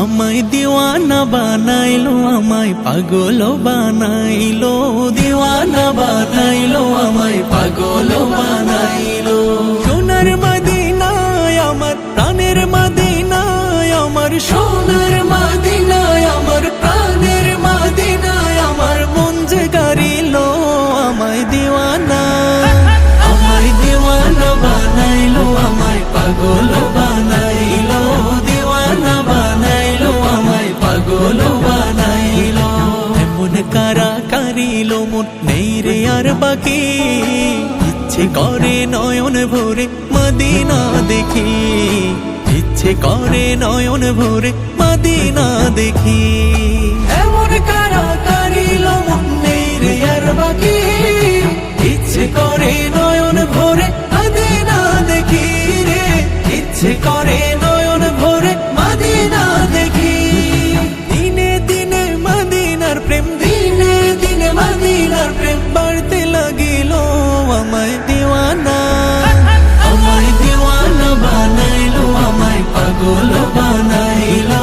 আমায় দিওয়ানা বানাইলো, আমায় পাগল বানাইলো। দিওয়ানা বানাইলো, আমায় পাগল বানাইলো। সোনার মদিনায়, আমার প্রাণের মদিনায়, আমার সোনার কারিলো মন নেই রে আর বাকি। ইচ্ছে করে নয়ন ভরে মদিনা দেখি। ইচ্ছে করে নয়ন ভরে মদিনা দেখি। এমন কারা কারিলো মন নেই রে আর বাকি। ইচ্ছে করে বানাইলা